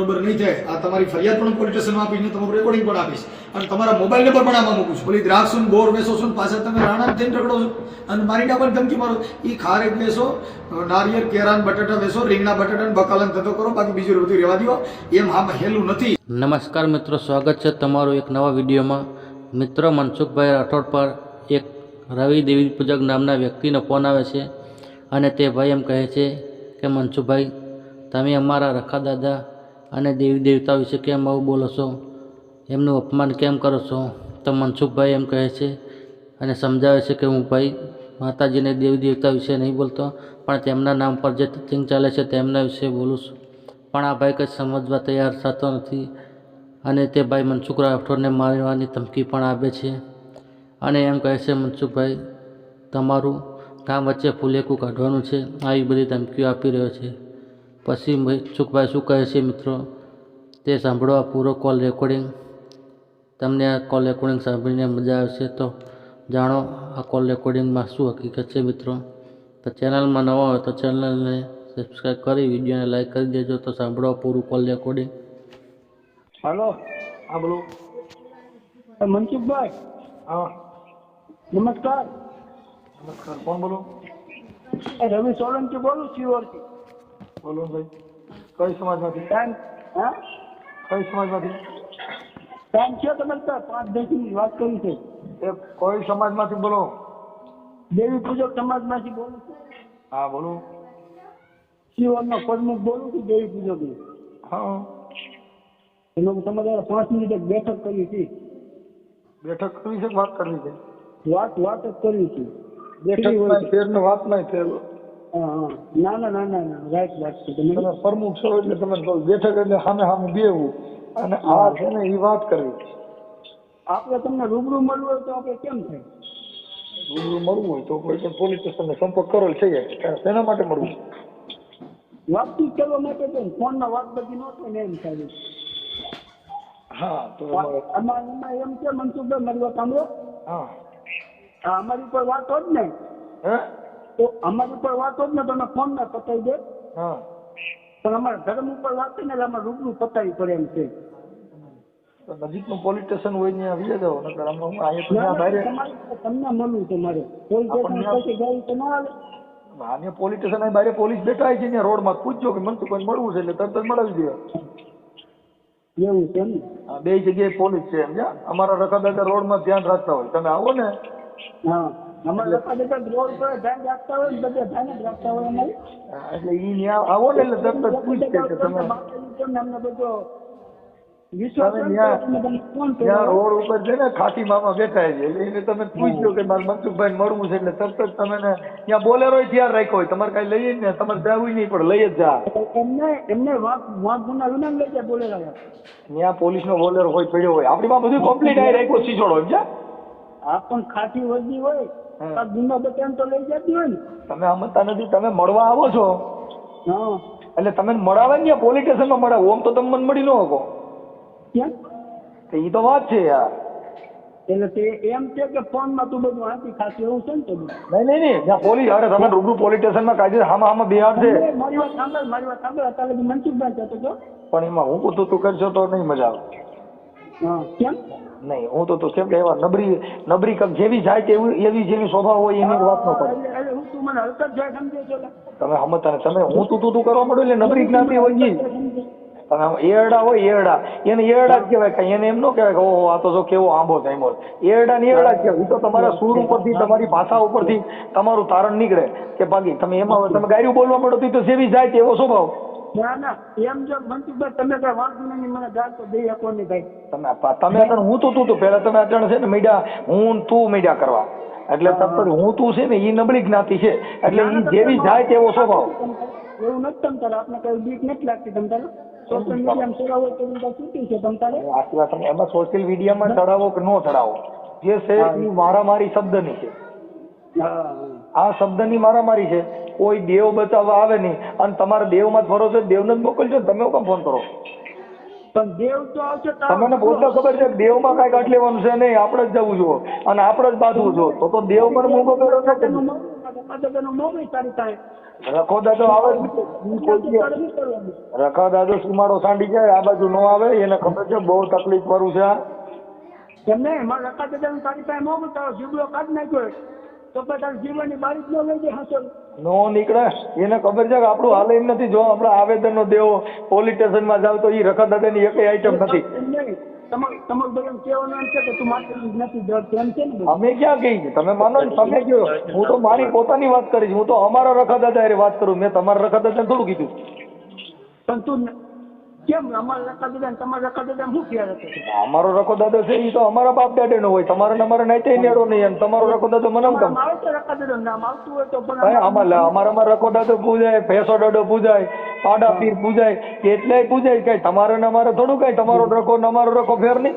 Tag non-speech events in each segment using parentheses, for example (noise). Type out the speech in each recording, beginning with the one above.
બરોબર નહીં થાય આ તમારી ફરિયાદ પણ પોલીસ સ્ટેશનમાં આપીશ ને તમારું રેકોર્ડિંગ પણ આપીશ. અને તમારા મોબાઈલ નંબર પણ આમાં મૂકું છું. ઓલી દ્રાક્ષ છું બોર બેસો છો પાછળ તમે રાણા થઈને રખડો છો. અને મારી પણ ધમકી મારો. એ ખારેક બેસો નારિયેળ, કેરાન, બટાટા બેસો રીંગણા બટાટા બકાલાન ધંધો કરો, બાકી બીજું બધું રહેવા દો એમ હા હેલું નથી. નમસ્કાર મિત્રો, સ્વાગત છે તમારું એક નવા વિડીયોમાં. મિત્રો મનસુખભાઈ રાઠોડ પર એક રવિ દેવી પૂજક નામના વ્યક્તિનો ફોન આવે છે. અને તે ભાઈ એમ કહે છે કે, મનસુખભાઈ, તમે અમારા રખા દાદા અને દેવી દેવતા વિશે કેમ આવું બોલો છો? એમનું અપમાન કેમ કરો છો? તો મનસુખભાઈ એમ કહે છે અને સમજાવે છે કે હું ભાઈ માતાજીને દેવી દેવતા વિશે નહીં બોલતો, પણ તેમના નામ પર જે ટીચિંગ ચાલે છે તેમના વિશે બોલું છું. પણ આ ભાઈ કંઈ સમજવા તૈયાર થતો નથી અને તે ભાઈ મનસુખ રાઠોડને મારવાની ધમકી પણ આપે છે અને એમ કહે છે, મનસુખભાઈ, તમારું ગામ વચ્ચે ફૂલેકું કાઢવાનું છે. આવી બધી ધમકીઓ આપી રહ્યો છે. પછી સુખભાઈ શું કહે છે મિત્રો? તે સાંભળો આ પૂરો કોલ રેકોર્ડિંગ તમને આ કોલ રેકોર્ડિંગ સાંભળીને મજા આવશે તો જાણો આ કોલ રેકોર્ડિંગમાં શું હકીકત છે મિત્રો. તો ચેનલમાં નવા હોય તો ચેનલને સબસ્ક્રાઈબ કરી વિડીયોને લાઈક કરી દેજો તો સાંભળો પૂરું કોલ રેકોર્ડિંગ હાલો હા બોલો. મનસુખભાઈ? હા. નમસ્કાર. નમસ્કાર કોણ બોલો? રવિ સોલંકી બોલું શિવરથી બોલો ભાઈ કઈ સમાજમાંથી? ટાઈમ હા? કઈ સમાજમાંથી? ટાઈમ છે તમારી પાંચ દસ મિનિટ વાત કરી છે. એ કઈ સમાજમાંથી બોલો. દેવી પૂજક સમાજમાંથી બોલું છું. હા બોલો. શિવરનો પદમુખ બોલું છું દેવી પૂજકની. હા. એનો તમારે પાંચ મિનિટ એક બેઠક કરી હતી. બેઠક કરવી છે વાત કરવી છે? વાત વાત જ કરી બેઠક છે. ને વાત નહીં હા ના ના ના ના રાઈટ વાત છે તમે પ્રમુખ છો એટલે તમે બેઠક એટલે સામે સામે બેવું અને આ છે ને એ વાત કરવી. આપણે તમને રૂબરૂ મળવું હોય તો આપણે કેમ થાય? રૂબરૂ મળવું હોય તો કોઈ પણ પોલીસ સ્ટેશનને સંપર્ક કરેલ છે તેના માટે મળવું વાતચીત કરવા માટે તો ફોનમાં વાત બધી ન થાય ને એમ થાય. હા તો તમારે એમાં છે મનસુખભાઈ મારી વાત સાંભળો. હા અમારી ઉપર વાત હોત ને હે? તો અમારી ઉપર વાત હોત ને તો અમે ફોન ના પતાવી દે. પણ અમારા ધર્મ ઉપર વાત ને એટલે અમારે રૂબરૂ પતાવી પડે એમ છે. નજીકનું પોલીસ સ્ટેશન હોય ત્યાં આવી જાવ નકર અમે હું અહીંયા તો ના, બહાર તમને મળવું છે મારે. પોલીસ સ્ટેશન પછી ગાડી તો ના હાલે. પોલીસ સ્ટેશન અહીં બહાર પોલીસ બેઠા છે ત્યાં રોડમાં પૂછજો કે મનસુખભાઈ મળવું છે એટલે તરત જ મળાવી દે. એવું છે ને? બે જગ્યાએ પોલીસ છે સમજ્યા અમારા રખાદાદા રોડમાં ધ્યાન રાખતા હોય. તમે આવો ને. હા. આવો ને એટલે તરત જ કે તમે રોડ ઉપર છે ને ખાટી મામા બેઠા છે એને તમે પૂછજો કે મારે મનસુખભાઈ મળવું છે એટલે તરત જ તમે ને ત્યાં બોલેરો તૈયાર રાખ્યો હોય. તમારે કઈ લઈએ ને તમારે જવું નહીં પણ લઈ જ જા. એમને એમને ત્યાં પોલીસ નો બોલેરો હોય પડ્યો હોય. આપણી માં બધું કમ્પ્લીટ આવી રાખ્યો સીચોડો સમજ્યા? આ પણ ખાટી વર્દી હોય હા. આ તો લઈ જતી હોય ને. તમે સમજતા નથી તમે મળવા આવો છો. એટલે તમે મળાવે ને પોલીસ સ્ટેશનમાં મળાવો ઓમ તો તમે મને મળી ન શકો. એ તો વાત છે યાર. એટલે તે એમ છે કે ફોનમાં તું બધું હાથી ખાસ એવું છે ને તો નહીં નહીં નહીં ત્યાં પોલીસ અરે તમે રૂબરૂ પોલીસ સ્ટેશનમાં કાયદે હામાં હામાં બિહાર છે. મારી વાત સાંભળ મારી વાત સાંભળ અત્યારે મનસુખભાઈ કહેતો હતો. પણ એમાં હું પૂછું તું કરશો તો નહીં મજા આવે. હા કેમ? નહીં હું તો તો કેમ કે એવા નબરી નબરી કક જેવી જાય તેવી એવી જેવી સ્વભાવ હોય એની વાત ન કરો? તમે સમજતા નથી તમે હું તું તું તું કરવા માંડો એટલે નબરી જ્ઞાતિ હોય ગઈ એરડા હોય એરડા. એને એરડા જ કહેવાય કાંઈ. એને એમ ન કહેવાય કે ઓહો આ તો જો કેવો આંબો જામ્યો એરડા ને એરડા જ કહેવાય. એ તો તમારા સૂર ઉપરથી તમારી ભાષા ઉપરથી તમારું તારણ નીકળે. કે બાકી તમે એમાં તમે ગાયું બોલવા માંડો તો તો જેવી જાય તેવો સ્વભાવ. ના ના એમ જો મનસુખભાઈ તમે કઈ વાંધો નહીં મને ગાળ તો દઈ શકો નહીં ભાઈ. તમે તમે અટણ હું તું તું તું પહેલા તમે અટણ છે ને મીડિયા હું તું મીડિયા કરવા. એટલે તરત હું તું છે ને ઈ નબળી જ્ઞાતિ છે. એટલે એ જેવી જાય તેવો સ્વભાવ. એવું નથી તમ તારે આપણે કઈ બીક નથી લાગતી તમ તારે. સોશિયલ મીડિયામાં સેવા તો તમ છૂટી છે તમ તારે? આખી વાત તમે એમાં સોશિયલ મીડિયામાં ચડાવો કે ન ચડાવો? જે છે એ. મારામારી શબ્દની છે. હા. આ શબ્દની મારામારી છે. કોઈ દેવ બતાવવા આવે નહીં. અને તમારે દેવમાં જ ભરોસો છે દેવને જ મોકલજો તમે કેમ ફોન કરો? પણ દેવ તો આવશે તમને બોલતા ખબર છે દેવમાં કાંઈ કાઢ લેવાનું છે નહીં આપણે જ જવું જો અને આપણે જ બાંધવું જો તો તો દેવ પણ મૂકો કર્યો છે? રખા દાદો આવે? રખા દાદો સુમાડો સાંડી જાય આ બાજુ નો આવે એને ખબર છે બહુ તકલીફ કરું છે આ એમ નહીં મારા રખા દાદા તારી પાસે મોકલતા જીવડો કાઢી નાખ્યો ન લઈ જાય હસો નો નીકળે. એને ખબર છે કે આપણું હાલ એમ નથી. જો આપણે નો દેવો પોલીસ સ્ટેશનમાં જાવ તો ઈ રખા દાદાની એકેય આઈટમ નથી. ને? અમે ક્યાં કહી તમે માનો તમે કયો. હું તો મારી પોતાની વાત કરીશ. હું તો અમારા રખા દાદા વાત કરું. મેં તમારા રખા દાદા થોડું કીધું. પણ તું ન- કેમ? અમારા રખા દાદા ને તમારા રખા દાદા શું ફેર હતો? અમારો રખો દાદા છે એ તો અમારા બાપ દાદા નો હોય. તમારે અમારે નાઈતે નેડો નહીં અને તમારો રખો દાદો મને કેમ આમ આવે રખા દાદા નામ? આવતું હોય તો પણ લે, અમારામાં રખો દાદો પૂજાય ભેંસો દાદો પૂજાય પાડા પીર પૂજાય કેટલાય પૂજાય. કઈ તમારે ને અમારે થોડું કઈ? તમારો રખો ને અમારો રખો ફેર નહીં?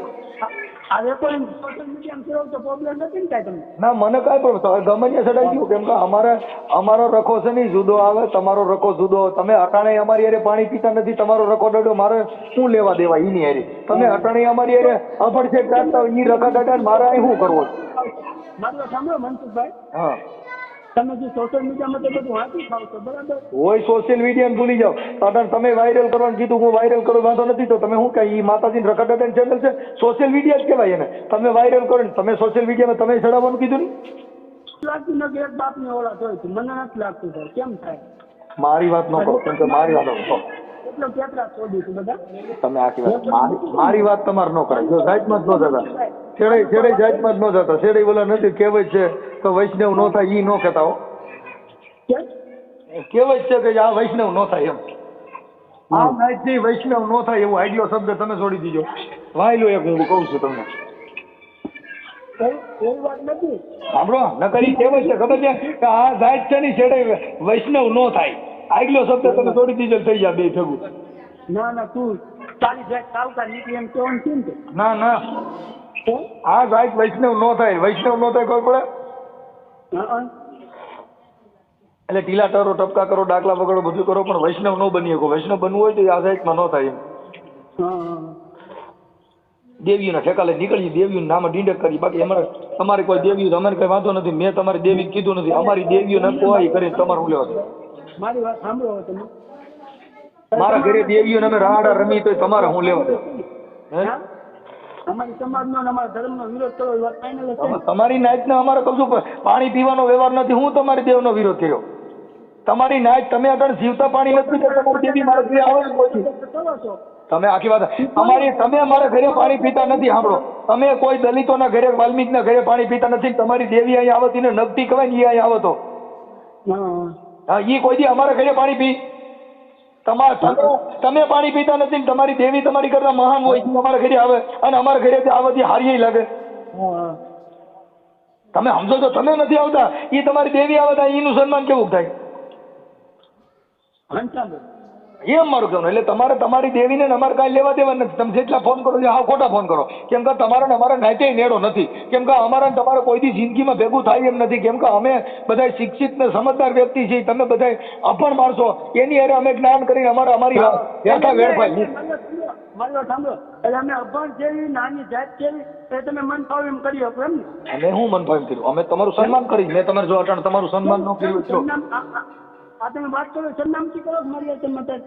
આ- રેકોર્ડિંગ સોશિયલ મીડિયામાં કરાવો તો પ્રોબ્લેમ નથી ને કાંઈ તમને? ના મને કાંઈ તો ગમે ત્યાં ચડાઈ ગયું કેમ કે અમારે અમારો રખો છે નહીં જુદો આવે તમારો રખો જુદો. તમે અટાણે અમારી હારે પાણી પીતા નથી તમારો રખો ડડો મારે શું લેવા દેવા ઈની હારે? તમે અટાણે અમારી હારે અફડ છે કાઢતા ઈ રખા દાડા મારે અહીં શું કરવો? છે? સાંભળો મનસુખભાઈ. હા. તમે જે સોશિયલ મીડિયામાં તો બધું વાંચી ખાવ છો બરાબર? હોય સોશિયલ મીડિયા ભૂલી જાઓ. અટાણે તમે વાયરલ કરવાનું કીધું હું વાયરલ કરું વાંધો નથી તો તમે શું કહે એ માતાજી દાદાની ચેનલ છે? સોશિયલ મીડિયા જ કહેવાય એને. તમે વાયરલ કરો ને તમે સોશિયલ મીડિયામાં તમે ચડાવવાનું કીધું નહીં લાગતું નથી એક બાપની ઓળખ હોય છે. મને નથી લાગતું સર કેમ થાય? મારી વાત ન કરો કેમ કે મારી વાત ન તમે આખી વાત મારી વાત તમારે ન કરાય. જો જાતમાં જ ન જતા છેડે છેડે જાતમાં જ ન થતા છેડે બોલા નથી કહેવત છે તો વૈષ્ણવ નો થાય ઈ ન કહેતા હો. કહેવત છે કે આ વૈષ્ણવ નો થાય એમ. આ નાઈટથી વૈષ્ણવ નો થાય એવું આઈડિયો શબ્દ તમે છોડી દીજો. વાયલો એક હું કહું છું તમને. સાંભળો નકરી કહેવત છે ખબર છે? કે આ જાત છે ને છેડે વૈષ્ણવ નો થાય. આગલો શબ્દ તમે છોડી દીજો થઈ જાય બે ભેગું. ના ના તું તારી જાય ચાલતા નીકળી એમ કેવાનું છે? ને ના ના. કેમ? આ વૈષ્ણવ નો થાય. વૈષ્ણવ નો થાય કોઈ પડે? એટલે ટીલા ટરો ટપકા કરો ડાકલા વગડો બધું કરો પણ વૈષ્ણવ નો બની શકો. વૈષ્ણવ બનવું હોય તો આ સાઈડમાં ન થાય. દેવીઓના ઠેકાલે નીકળી દેવીઓનું નામ ડીંડક કરી બાકી અમારે તમારે કોઈ દેવી અમારે કઈ વાંધો નથી. મેં તમારી દેવી કીધું નથી. અમારી દેવીઓને કોઈ કરીને તમારે હું લેવા મારી વાત સાંભળો તમે. મારા ઘરે દેવીઓને અમે રાડા રમી તો તમારે હું લેવા દે હે? અમારી સમાજનો અને અમારા ધર્મનો વિરોધ કરો એ વાત ફાઇનલ છે તમારી નાઈટને અમારે કહું છું પાણી પીવાનો વ્યવહાર નથી. હું તમારી દેવનો વિરોધ કર્યો. તમારી નાઈટ તમે આગળ જીવતા પાણી નથી તમારી દેવી મારા ઘરે આવે તમે આખી વાત અમારી તમે અમારા ઘરે પાણી પીતા નથી સાંભળો. તમે કોઈ દલિતોના ઘરે વાલ્મીકના ઘરે પાણી પીતા નથી. તમારી દેવી અહીં આવતી ને નગટી કહેવાય ને એ અહીં આવતો. હા. હા એ કોઈ દી અમારા ઘરે પાણી પી તમાર તમે પાણી પીતા નથી તમારી દેવી તમારી કરતા મહાન હોય છે, અમારા ઘરે આવે અને અમારા ઘરે આવવાથી હારી લાગે. તમે સમજો છો તમે નથી આવતા એ તમારી દેવી આવે એનું સન્માન કેવું થાય? એમ મારું કહેવાનું એટલે તમારે તમારી દેવીને ને અમારે કાંઈ લેવા દેવા નથી તમે જેટલા ફોન કરો છો હા ખોટા ફોન કરો કેમ કે તમારા ને અમારા નાતે નેડો નથી કેમ કે અમારા તમારે કોઈથી જિંદગીમાં ભેગું થાય એમ નથી કેમ કે અમે બધા શિક્ષિત ને સમજદાર વ્યક્તિ છીએ તમે બધા અભણ માણસો એની અરે અમે જ્ઞાન કરીને અમારે અમારી વ્યથા વેડફાય મારી વાત સાંભળો એટલે અમે અભણ જેવી નાની જાત કેવી એ તમે મન ભાવ એમ કરી શકો એમ ને અમે હું મન એમ કર્યું અમે તમારું સન્માન કરી મેં તમારે જો અટાણ તમારું સન્માન ન કર્યું આ- આ- આ તમે વાત કરો સરનામથી કરો મારી વાત તમે અત્યારે.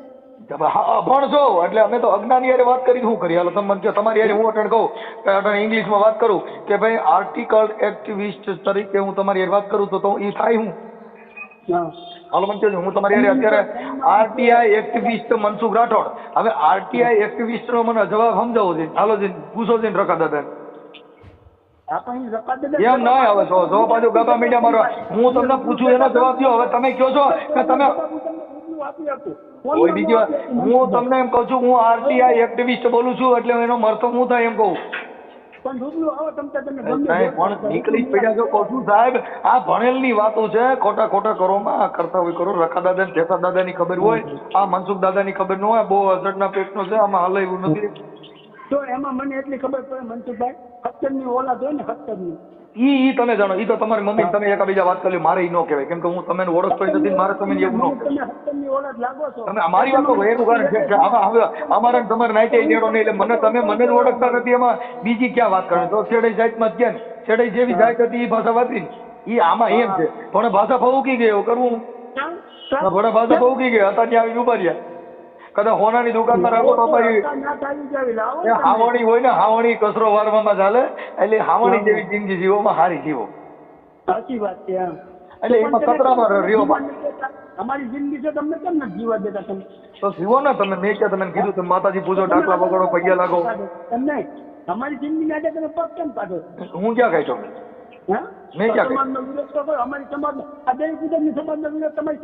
તમે હા, અભણ છો એટલે અમે તો અજ્ઞાની યારે વાત કરી શું કરી? હાલો તમે મને તમારી યારે હું અટણ કહું? અટણ ઇંગ્લિશમાં વાત કરું કે ભાઈ આર્ટિકલ એક્ટિવિસ્ટ તરીકે હું તમારી યારે વાત કરું તો તો એ થાય હું? હાલો મને કહેજો હું તમારી યારે અત્યારે આરટીઆઈ એક્ટિવિસ્ટ મનસુખ રાઠોડ. હવે આરટીઆઈ એક્ટિવિસ્ટનો મને જવાબ સમજાવો છે. હાલો જઈને પૂછો છે રકા દાદા એમ ના હવે જો જો પાછું ગબા મીડિયા મારો હું તમને પૂછું એનો જવાબ દો. હવે તમે કહો છો કે તમે. કોઈ બીજી હું તમને એમ કહું છું હું આરટીઆઈ એક્ટિવિસ્ટ બોલું છું એટલે એનો મરતો હું થાય એમ કહું. નીકળી પડ્યા છો છું સાહેબ આ ભણેલની વાતો છે ખોટા ખોટા કરો માં કરતા હોય કરો. રખા દાદા ને ઠેસા દાદાની ખબર હોય આ મનસુખ દાદા ની ખબર ન હોય બહુ અજડના પેટ નો છે આમાં હાલે એવું નથી. તો એમાં મને એટલી ખબર પડે મનસુખભાઈ ખચ્ચરની ઓલાદ હોય ને ખચ્ચરની ઈ ઈ તમે જાણો ઈ તો તમારી મમ્મી તમે એકબીજા વાત કરી મારે ઈ ન કહેવાય. કેમ કે હું તમને ઓળખતો નથી મારે તમે એવું ન તમે ખચ્ચરની ઓલાદ લાગો છો. તમે અમારી વાત તો એનું કારણ છે. કે આમાં હવે અમારે તમારે નાઈટે લેડો નહીં એટલે મને તમે મને જ ઓળખતા નથી એમાં. બીજી ક્યાં વાત કરે? તો છેડે જાતમાં જ ક્યાં ને? છેડે જેવી જાત હતી એ ભાષા વાપરી. ઈ આમાં એમ છે. પણ ભાષા ફાવકી ગઈ એવું કરવું પણ ભણા ભાષા ફાવકી ગઈ હતા ત્યાં આવી ઊભા રહ્યા. કદાચ હોનાની દુકાનમાં રાખો તો એ હાવણી હોય ને હાવણી કચરો વારવામાં ચાલે. એટલે હાવણી જેવી જિંદગી જીવોમાં હારી જીવો. સાચી વાત છે એટલે એમાં કચરામાં રહ્યો અમારી જિંદગી છે તમને કેમ નથી જીવા દેતા તમે? તો જીવો ને તમે. મેં કે તમને કીધું તમે માતાજી પૂજો ડાકલા પકડો પૈયા લાગો. તમને અમારી જિંદગી આજે તમે પગ કેમ કાઢો? હું ક્યાં ખાઈ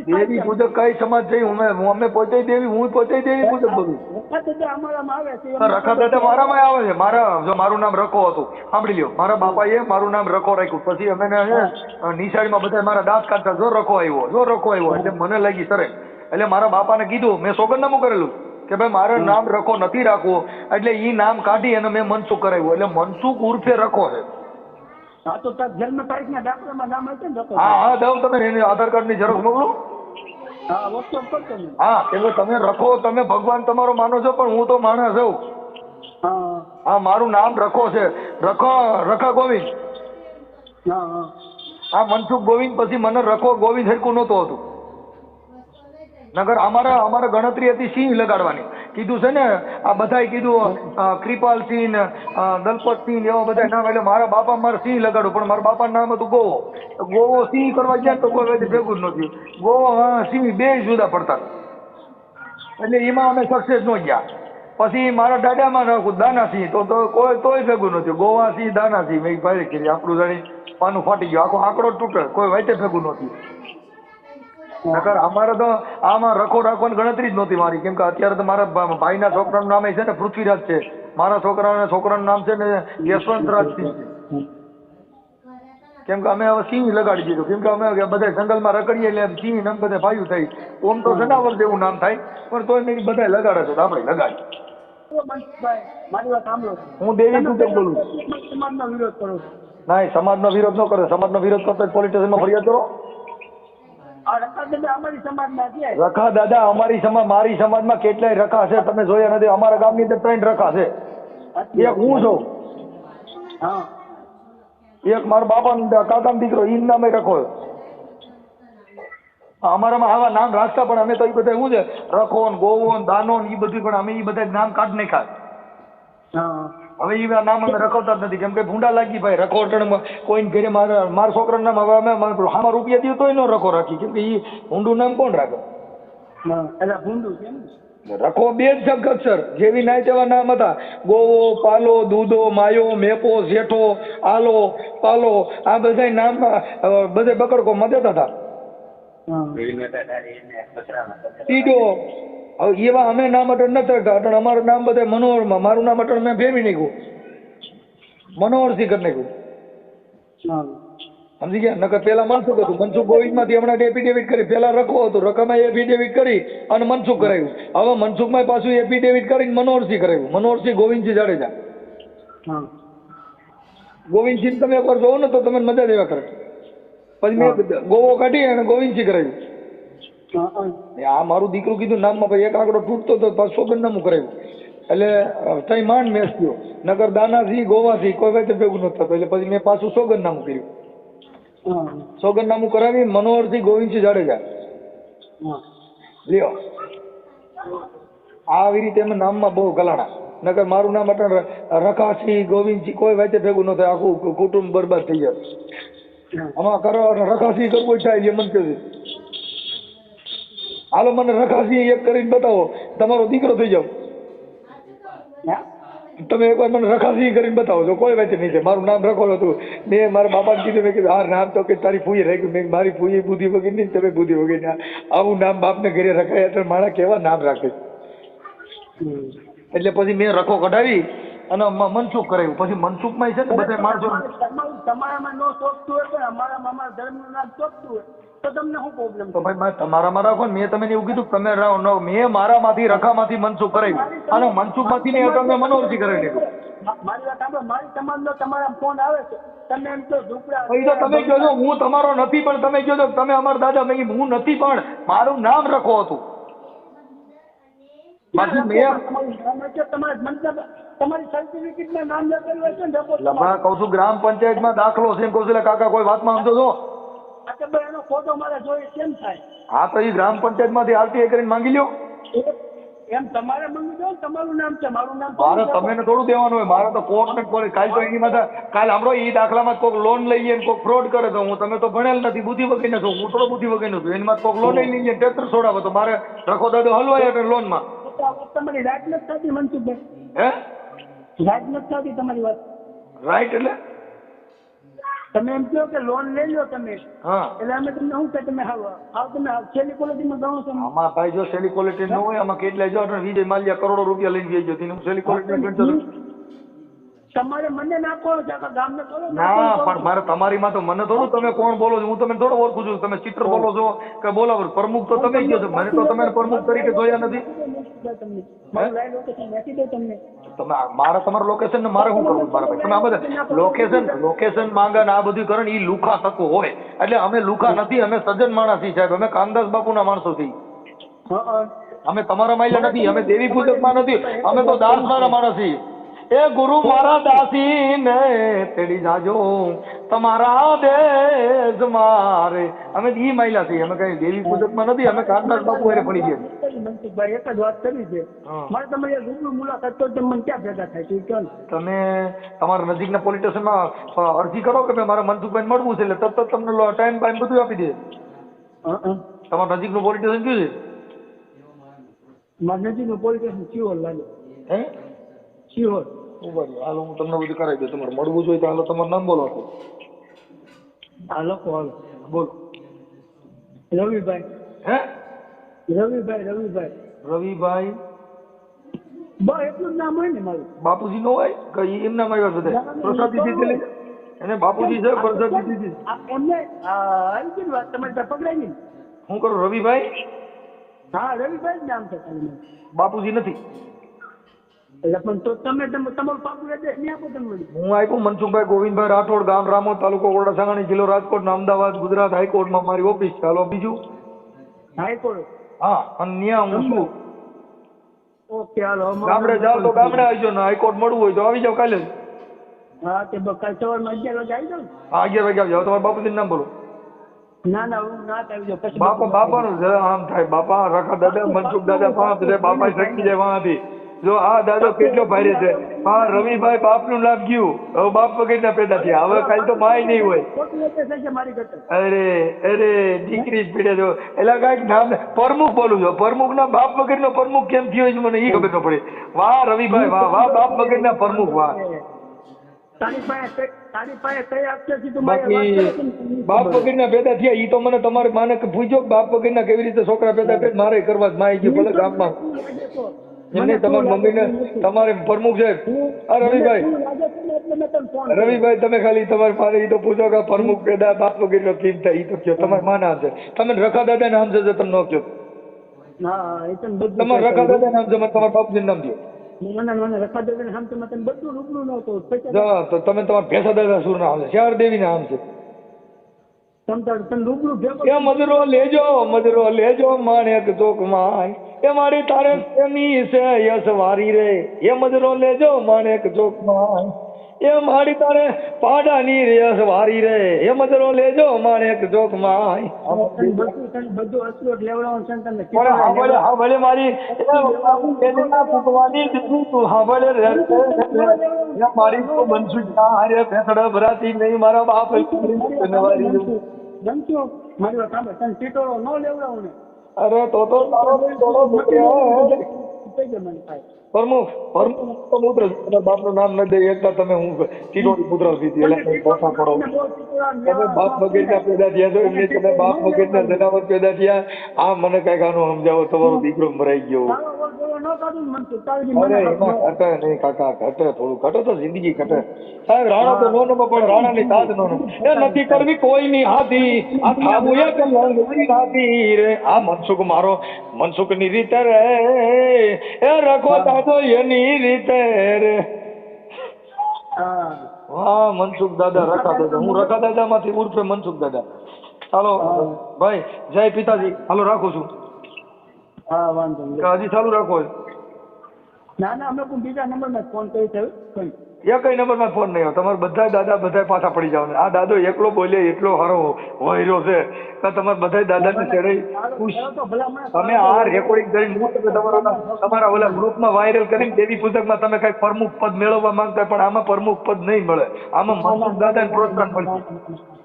દેવી પૂજક કઈ સમાજ અમે પોતે દેવી હું પોતે દેવી પૂજક રખા મારામાં આવે છે. મારા જો મારું નામ રખો હતું. સાંભળી લ્યો. મારા બાપાએ મારું નામ રખો રાખ્યું. પછી અમે નિશાળી માં નિશાળીમાં બધા મારા દાંત કાઢતા જો રખો આવ્યો જો રખો આવ્યો. એટલે મને લાગી સરે. એટલે મારા બાપાને કીધું મેં સોગંદનામું કરેલું કે ભાઈ મારે નામ રખો નથી રાખવો. એટલે ઈ નામ કાઢી અને મેં મનસુખ કરાવ્યું. એટલે મનસુખ ઉર્ફે રખો છે. હા તો તાર જન્મ તારીખના દાખલામાં નામ હશે ને હા હા દઉં તમે એની આધાર કાર્ડની ઝેરોક્ષ મોકલું. હા વોટ્સઅપ ને હા કે તમે રખો તમે ભગવાન તમારો માનો છો પણ હું તો માણસ છું. હા. હા મારું નામ રખો છે. રખો રખા ગોવિંદ. હા હા. આ મનસુખ ગોવિંદ પછી મને રખો ગોવિંદ હરકું નહોતું હતું. નગર અમારા અમારે ગણતરી હતી સિંહ લગાડવાની. કીધું છે ને, આ બધાય કીધું ક્રિપાલ સિંહ દલપત સિંહ એવા બધા નામ, એટલે મારા બાપા મારે સિંહ લગાડું પણ મારા બાપાનું નામ હતું ગોવો. ગોવો સિંહ કરવા ગયા તો કોઈ ભેગું જ નથી ગોવો સિંહ બે જુદા પડતા. એટલે એમાં અમે સક્સેસ ન ગયા. પછી મારા દાદામાં નાખું દાનાસિંહ તો તો કોઈ, તોય ભેગું નથી ગોવા સિંહ દાનાસિંહ મેં ભાઈ કરી આપણું જાણી પાનું ફાટી ગયું. આખો આંકડો તૂટે. કોઈ વાઈટે ભેગું નહોતું નકર અમારે તો આમાં રખો રાખવાની ગણતરી જ નહોતી મારી. કેમ કે અત્યારે તો મારા ભાઈના છોકરાનું નામ છે ને પૃથ્વીરાજ છે. મારા છોકરાના છોકરાનું નામ છે ને યશવંતરાજ સિંહ છે. કેમ કે અમે હવે સિંહ લગાડી દીધું. કેમ કે અમે બધા જંગલમાં રખડીએ એટલે સિંહ નામ બધા ભાઈઓ થાય ઓમ તો જનાવર જેવું નામ થાય પણ તોય મેં બધા લગાડે છે આપણે સાંભળો. હું દેવી પૂજક બોલું સમાજનો વિરોધ કરો. ના સમાજનો વિરોધ ન કરે. સમાજનો વિરોધ કરતો પોલીસ સ્ટેશનમાં ફરિયાદ કરો. રખા દાદા અમારી સમાજ મારી સમાજમાં કેટલાય રખા છે તમે જોયા નથી. અમારા ગામની અંદર ત્રણ રખા છે. એક હું છું. એક મારા બાપા કાકા દીકરો ઈ નામે રખો. અમારામાં આવા નામ રાખતા પણ અમે તો એ બધા શું છે? રખો ને ગોવો દાનો એ બધું પણ અમે એ બધા નામ કાઢ નાખ્યા. હા. હવે એ નામ અમે રખવતા જ નથી. કેમ કે ભૂંડા લાગી ભાઈ રખો કોઈને ઘરે મારા મારા છોકરાનું નામ હવે અમે હામાં રૂપિયા દઈએ તોય ન રખો રાખી. કેમ કે એ ભૂંડું નામ કોણ રાખે? એટલે ભૂંડું છે રખો બે જ જગ અક્ષર. જેવી નાય તેવા નામ હતા. ગોવો પાલો દૂધો માયો મેપો જેઠો આલો પાલો. આ બધા નામ બધે બકડકો મદદ હતા. ટીડો હવે એવા અમે નામ અટણ ન રાખતા. અટણ અમારું નામ બધા મનોહરમાં. મારું નામ અટણ મેં ફેરવી નાખ્યું. મનોહરથી કરી નાખ્યું. સમજી ગયા? નકર પેલા મનસુખ હતું. મનસુખ ગોવિંદમાંથી હમણાં એફિડેવિટ કરી. પેલા રકો હતો. રકમાં એફિડેવિટ કરી અને મનસુખ કરાવ્યું હવે મનસુખમાં પાછું એફિડેવિટ કરીને મનોહરસિંહ કરાવ્યું મનોહરસિંહ ગોવિંદસિંહ જાડેજા. ગોવિંદસિંહ તમે એકવાર જોવો ને તો તમને મજા દેવા એવા કરે. પછી મેં ગોવો કાઢી અને ગોવિંદસિંહ કરાવ્યું આ મારું દીકરું કીધું નામમાં પછી એક આંકડો તૂટતો તો પાછો સોગંદનામું કરાવ્યું. એટલે તઈ માંડ મેસ થયો. નગર દાનાથી ગોવાથી કોઈ વખતે ભેગું થતું. એટલે પછી મેં પાછું સોગંદનામું કર્યું. સોગંદનામું કરાવી મનોહરથી ગોવિંદસિંહ જાડેજા. લ્યો. આવી રીતે એમ નામમાં બહુ ગલાણા. નકર મારું નામ અટણ રખાસિંહ ગોવિંદસિંહ કોઈ વાતે ભેગું ન થાય. આખું કુટુંબ બરબાદ થઈ જાય. આમાં કરો રખાસિંહ કરવું થાય જે મન કહ્યું હાલો મને રખાસી એક કરીને બતાવો. તમારો દીકરો થઈ જાવ તમે એકવાર મને રખાસી કરીને બતાવો. છો કોઈ વાત નહીં છે મારું નામ રખો હતું. મેં મારા બાપાને કીધું મેં કીધું હા નામ તો કે તારી ફૂઈ રહી મેં મારી ફૂઈ બુદ્ધિ વગર નહીં તમે બુદ્ધિ વગર આવું નામ બાપને ઘરે રખાય એટલે મારા કેવા નામ રાખે? એટલે પછી મેં રખો કઢાવી અને મનસુખ કરાવ્યું પછી મનસુખમાં છે ને બધા માણસો તમારામાં ન ચોકતું હોય પણ અમારા ધર્મનું નામ ચોકતું હોય. તો તમને શું પ્રોબ્લેમ તો ભાઈ તમારામાં રાખો ને મેં તમને એવું કીધું તમે રહો ન- મેં મારામાંથી રખામાંથી મનસુખ કરાવ્યું અને મનસુખમાંથી નહીં એટલે મેં મનોહરથી કરાવી લીધું મારી વાત સાંભળો મારી સમાજનો તમારા ફોન આવે છે. તમે એમ કહો ઝૂંપડા તમે કહો હું તમારો નથી પણ તમે કહો તમે અમારા દાદા મેં હું નથી પણ મારું નામ રખો હતું. મેં તમારું સર્ટિફિકેટમાં નામ લખેલું ને છું ગ્રામ પંચાયતમાં દાખલો છે એમ કહું છું કાકા કોઈ વાતમાં સમજો છો? આ તો ભાઈ એનો ફોટો મારે જોઈએ કેમ થાય? હા તો એ ગ્રામ કરીને માંગી લ્યો. એમ તમારે માંગી દો તમારું નામ છે મારું નામ મારે તમે થોડું દેવાનું હોય. મારે તો કોર્ટ ને કોર્ટ કાલ તો એની માથે કાલ હમણાં એ દાખલામાં કોઈક લોન લઈએ ને કોઈક ફ્રોડ કરે તો હું તમે તો ભણેલ નથી બુદ્ધિ વગર નથી. હું થોડો બુદ્ધિ વગર નથી. એની માં કોઈક લોન લઈ લઈએ ટેક્ટર છોડાવો તો મારે રખો દાદો હલવાય એટલે લોનમાં તમારી રાઈટ નથી થતી મનસુખભાઈ. હે? રાઈટ નથી થતી તમારી વાત. રાઈટ એટલે? તમે એમ કહો કે લોન લઈ લો તમે હા એટલે અમે તમને શું કે તમે હાવ હાવ તમે છેલ્લી ક્વોલિટીમાં ગણો છો આમાં ભાઈ જો છેલ્લી ક્વોલિટી ન હોય આમાં કેટલા જો વિજય માલ્યા કરોડો રૂપિયા લઈને ગઈ જતી હું ક્વોલિટી. તમારે મને નાખો છે આખા ગામને કરો ના પણ મારે તમારી માં તો મને થોડું તમે કોણ બોલો છો? હું તમે થોડો ઓળખું છું. તમે ચિત્ર બોલો છો કે બોલાવો પ્રમુખ તો તમે જ છો? મને તો તમે પ્રમુખ તરીકે જોયા નથી. તમને. મારું તમને. તમે મારા મારે તમારું લોકેશન ને મારે શું કરવું મારા ભાઈ? તમે આ બધા લોકેશન લોકેશન માંગે ને આ બધું કરે ને એ લુખા થતું હોય. એટલે અમે લુખા નથી અમે સજ્જન માણસ છીએ સાહેબ. અમે કામદાસ બાપુના માણસો છીએ. હા. અમે તમારા માયલા નથી અમે દેવી પૂજકમાં નથી. અમે તો દાસના માણસ. છીએ એ ગુરુ મારા દાસી ને તેડી જાજો. તમારા દેશ મારે. અમે ઈ મહિલા છીએ અમે કઈ દેવી પૂજકમાં નથી અમે કાનદાસ બાપુ હારે પડી ગયા. મનસુખભાઈ એક જ વાત કરી છે. મારે તમારી રૂબરૂ મુલાકાત તો તમે મને ક્યાં ભેગા થાય છે કેમ તમે તમારા નજીકના પોલીસ સ્ટેશનમાં અરજી કરો કે મારે મનસુખભાઈ મળવું છે એટલે તરત તમને ટાઈમ બાઈમ બધું આપી દે. તમારા નજીકનું પોલીસ સ્ટેશન કયું છે? મારા નજીકનું પોલીસ સ્ટેશન શિહોર લાગે. હે? શિહોર. ઊભા રહ્યો. હાલો હું તમને બધું કરાવી દઉં. તમારે મળવું જોઈએ તો હાલો તમારું નામ બોલો આપો. હા હાલો બોલો. રવિભાઈ. હે? રવિભાઈ રવિભાઈ. રવિભાઈ? બસ એટલું જ નામ હોય ને મારું. બાપુજી નો હોય? કે ઈ એમના માં આવ્યા બધા? પ્રસાદી દીધેલી એને બાપુજી છે પ્રસાદી દીધી આ એમને ને વાત તમારી પાસે પકડાઈ ગઈ? હું કરું રવિભાઈ? હા રવિભાઈ જ નામ છે બાપુજી નથી. એટલે પણ તો તમે તમે- તમારું પાકું એડ્રેસ નહીં આપો તમે હું આપ્યું મનસુખભાઈ ગોવિંદભાઈ રાઠોડ ગામ રામોદ તાલુકો ઓરડા સાંગાણી જિલ્લો રાજકોટ અમદાવાદ ગુજરાત હાઈકોર્ટમાં મારી ઓફિસ છે. હાલો બીજું? હાઈકોર્ટ? હા અને ત્યાં હું છું. ઓકે હાલો ગામડે જાઓ તો ગામડે આવજો ને હાઈકોર્ટ મળવું હોય તો આવી જાવ કાલે. હા તે બસ કાલ સવારમાં અગિયાર વાગે આવી જાઉં ને? હા અગિયાર વાગે આવજો. તમારા બાપુજીનું નામ બોલો. ના ના હું ના આવી જાઉં. બાપા બાપાનું આમ થાય. બાપા રખા દાદા મનસુખ દાદા બાપા શક્તિ જાય વાંથી જો આ દાદો કેટલો ભારે છે. હા રવિભાઈ બાપનું નામ ગયું. હવે બાપ વગરના પેદા થયા. હવે કાલ તો માય નહીં હોય. અરે અરે દીકરી જ પીડે જો. એટલે કાંઈક નામ પ્રમુખ બોલું છો. પ્રમુખ ના બાપ વગરનો પ્રમુખ કેમ થયો છે મને એ ખબર ન પડે. વાહ રવિભાઈ વાહ વાહ બાપ વગરના પ્રમુખ વાહ. ને? પેદા થયા. ઈ તો મને તમારે માને પૂછ્યો બાપ કે ના કેવી રીતે છોકરા પેદા કરે મારે કરવા જ માય ગયું ભલે ગામમાં? એમને મને તમારી મમ્મીને તમારે પ્રમુખ સાહેબ આ રવિભાઈ. ને. રવિભાઈ તમે ખાલી તમારે મારે તો પૂછો કે પ્રમુખ પેદા બાપ વગેરે કેમ થાય ઈ તો કયો. તમારે માં નામ છે. તમે રખા દાદા નામ છે તમે ન કયો. તમારે રખા દાદા નામ છે મને તમારા બાપજી નામ ન તો તમે તમારા ભેસા દાદા સુર નામ છે? ચાર દેવી નામ છે. તમ તને રૂબરૂ લેજો મજરો લેજો માણેક ચોકમાં એ મારી તારે પ્રેમી છે યસ વારી રે. એ મજરો લેજો માણેક ચોકમાં એ મારી તારે પાડાની યસ વારી રે. એ મજરો લેજો માણેક ચોકમાં તને બધું અસલોટ ને પણ હાંભળે મારી ફૂટવાની દીધું તું. હાંભળે રે મારી તો બનશું હારે ભેસડા ભરાતી નહીં, મારા બાપ બનશું મારી ટીટોળો ન લેવડાવું ને. અરે તો તો પ્રમુખ પ્રમુખ તો પુત્ર બાપનું નામ ન દે એકતા તમે હું ટીટોળી પુત્ર દીધી એટલે પાછા પડો તમે બાપ વગેરેના પેદા થયા છો એમને તમે બાપ વગેરેના જનાવર પેદા થયા. આ મને કંઈક આનું સમજાવો તમારો દીકરો મરાઈ ગયો. મનસુખ મારો મનસુખની રીતે રે. એ રખો દાદો એની રીતે રે. હા. મનસુખ દાદા રખા દાદા હું રખા દાદા માંથી ઉર્ફે મનસુખ દાદા. હાલો ભાઈ જય પિતાજી. હાલો રાખું છું. હા વાંધો નહીં. હજી ચાલુ રાખો ના ના અમે પણ બીજા નંબરમાં ફોન કરી છે કઈ. એકય નંબરમાં ફોન નહીં તમારે બધા દાદા બધા પાછા પડી જાવ આ દાદો એકલો બોલે એટલો સારો વહેરો છે. તમારે બધા દાદાને ચડાઈ તમે આ રેકોર્ડિંગ કરીને હું તમારા તમારા ઓલા ગ્રુપમાં વાયરલ કરીને દેવી પુસ્તકમાં તમે કઈ પ્રમુખ પદ મેળવવા માંગતા પણ આમાં પ્રમુખ પદ નહીં મળે. આમાં મનસુખ દાદાને પ્રોત્સાહન મળશે.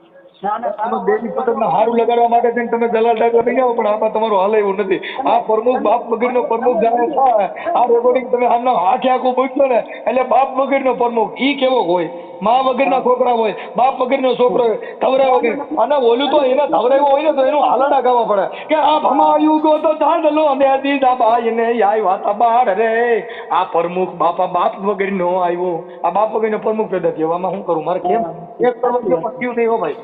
ના ના આમાં હારું લગાડવા માટે થઈને તમે દલાલ ડાકલા થઈ જાઓ પણ આમાં તમારું હાલે એવું નથી. આ પ્રમુખ બાપ વગરનો પ્રમુખ જાણે આ રેકોર્ડિંગ તમે આમના આખે આખું પૂછશો ને એટલે બાપ વગરનો પ્રમુખ ઈ કેવો હોય? મા વગરના છોકરા હોય બાપ વગરનો છોકરો હોય ધવરા વગર અને ઓલું તો એને ધવરાવ્યો હોય ને તો એનું હાલડા ગાવા પડે. કે આ ભમાયું ગો તો ધાંધલો અને દીધા ભાઈ ને આવ્યા તા બાર રે. આ પ્રમુખ બાપા બાપ વગરનો આવ્યો. આ બાપ વગરનો પ્રમુખ પેદા થયો. આમાં શું કરું? મારે કેમ? એક કરવા પત્યું નહીં હો ભાઈ.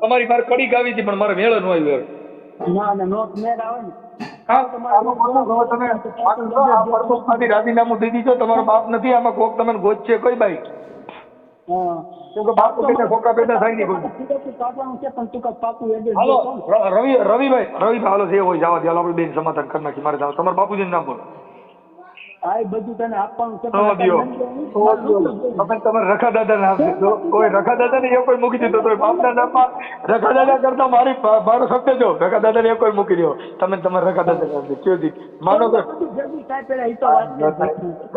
તમારી મારે કડી ગાવી હતી પણ મારે મેળ ન આવ્યો ના ના નો મેળ આવે ને. રાજીનામું દઈ દીધો તમારો બાપ નથી આમાં કોક તમને ગોત છે કઈ બાઈ? રવિભાઈ રવિભાઈ હાલો જે હોય જવા દે આપણે બેન સમાધાન કરી નાખી મારે જાવ તમારા બાપુજી નામ બોલો. આ બધું તને આપવાનું છે. તમે તમારે રખા દાદા નામ દીધો કોઈ રખા દાદા ને એ કોઈ મૂકી દીધો તો બાપના નામમાં રખા દાદા કરતા મારી મારો સત્ય જો રખા દાદા ને એ કોઈ મૂકી દો તમે તમારે રખા દાદા ને આપી કયો દી માનો કે છે.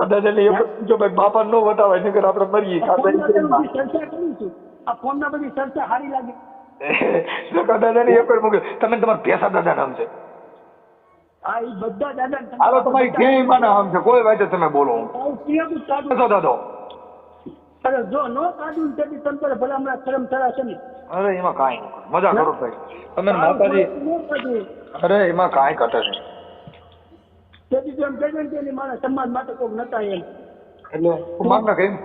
દાદા ને એ કોઈ ભાઈ બાપા નો વટાવાય નકર આપણે મરીએ. આ ફોનમાં ના બધી ચર્ચા બધી સારી લાગે. (laughs) રખા દાદા ને એ કોઈ મૂકી તમે તમારા ભેસા દાદા નામ છે. આ ઈ બધા દાદા હાલો તમારી જે માના નામ છે. કોઈ વાતે તમે બોલો. બેસો દાદો. અરે જો નો કાઢવું ને તેથી તંત્ર ભલા શરમ થરાશે ને. અરે એમાં કાંઈ ન મજા કરો ભાઈ. તમે માતાજી અરે એમાં કાંઈ કટે છે તેથી તો એમ કહેવાય ને મારા સમાજ માટે કોઈક નતા એમ. એટલે હું માગ નાખે એમ.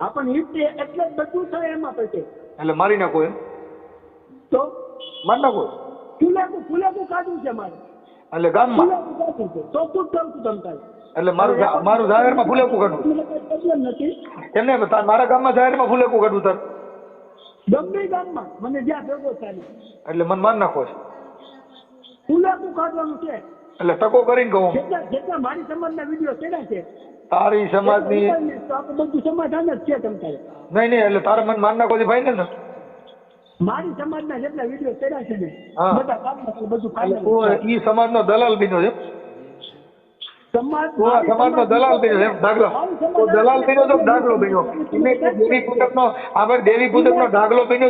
આપણને હિત એ એટલે જ બધું થાય એમાં પછી. એટલે મારી નાખો એમ. તો? મારી નાખો. ફૂલે ફૂલેકું કાઢવું છે મારે. એટલે ગામમાં? ફૂલેકું કાઢવું તો તું જ તમ તારે એટલે મારું મારું જાહેરમાં ફૂલેકું કાઢવું એમને મારા ગામમાં જાહેરમાં ફૂલેકું કાઢવું તાર. ગમે ગામમાં. મને જ્યાં ભેગો થાય. એટલે મને માર નાખો છે. ફૂલેકું કાઢવાનું છે. એટલે ટકો કરીને કહું જેટલા જેટલા મારી સમાજના વીડિયો કેડા છે તારી સમાજની ની બધું સમાધાન જ છે તમ તારે નહીં નહીં એટલે તારે મને માર નાખો છે ભાઈ ને ને. મારી સમાજના જેટલા વીડિયો કર્યા છે ને બધા કામમાં બધું છે. ઈ સમાજનો દલાલ બીનો છે સમાજનો દલાલ બીનો એમ? દાખલો તું દલાલ છો દેવી પૂજકનો આપણે દેવી બીનો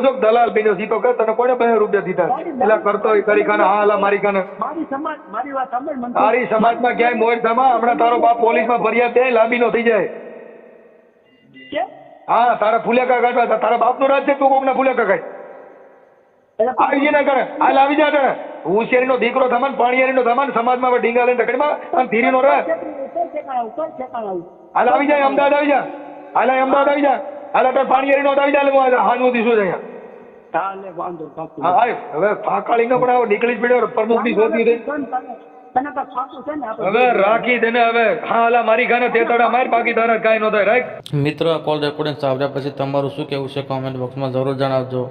છો દલાલ બીનો છે. તો કે તને કોને બે રૂપિયા દીધા? એટલે કરતો હોય કરી ખાને. હા હાલા મારી કાને મારી સમાજ મારી વાત સાંભળ તારી સમાજમાં ક્યાંય મોર થમા હમણાં તારો બાપ પોલીસમાં ફરિયાદ દે લાંબીનો થઈ જાય. હા તારા ફુલેકા કાઢવા તારા બાપનું રાજ છે તું કોકના ફુલેકા કાઢ. આવી જાય કરે હાલ આવી જા ને હોશિયારીનો દીકરો થમાન પાણીયારીનો થમાન સમાજમાં હવે લઈને અને. હાલ આવી જાય અમદાવાદ આવી જા. હાલ અમદાવાદ આવી જા. હાલ આવી હું દીશું અહીંયા. ફાકાળીનો પણ આવો નીકળી જ પડ્યો પ્રમુખની શોધી રહી તને તને તો પાકું છે ને આપણે હવે રાખી દે હવે. હા હાલા મારી ગાને તેતડા માર બાકી તારા કાંઈ ન થાય. રાઈટ? મિત્રો આ કોલ રેકોર્ડિંગ સાંભળ્યા પછી તમારું શું કહેવું છે કોમેન્ટ બોક્સમાં જરૂર જણાવજો.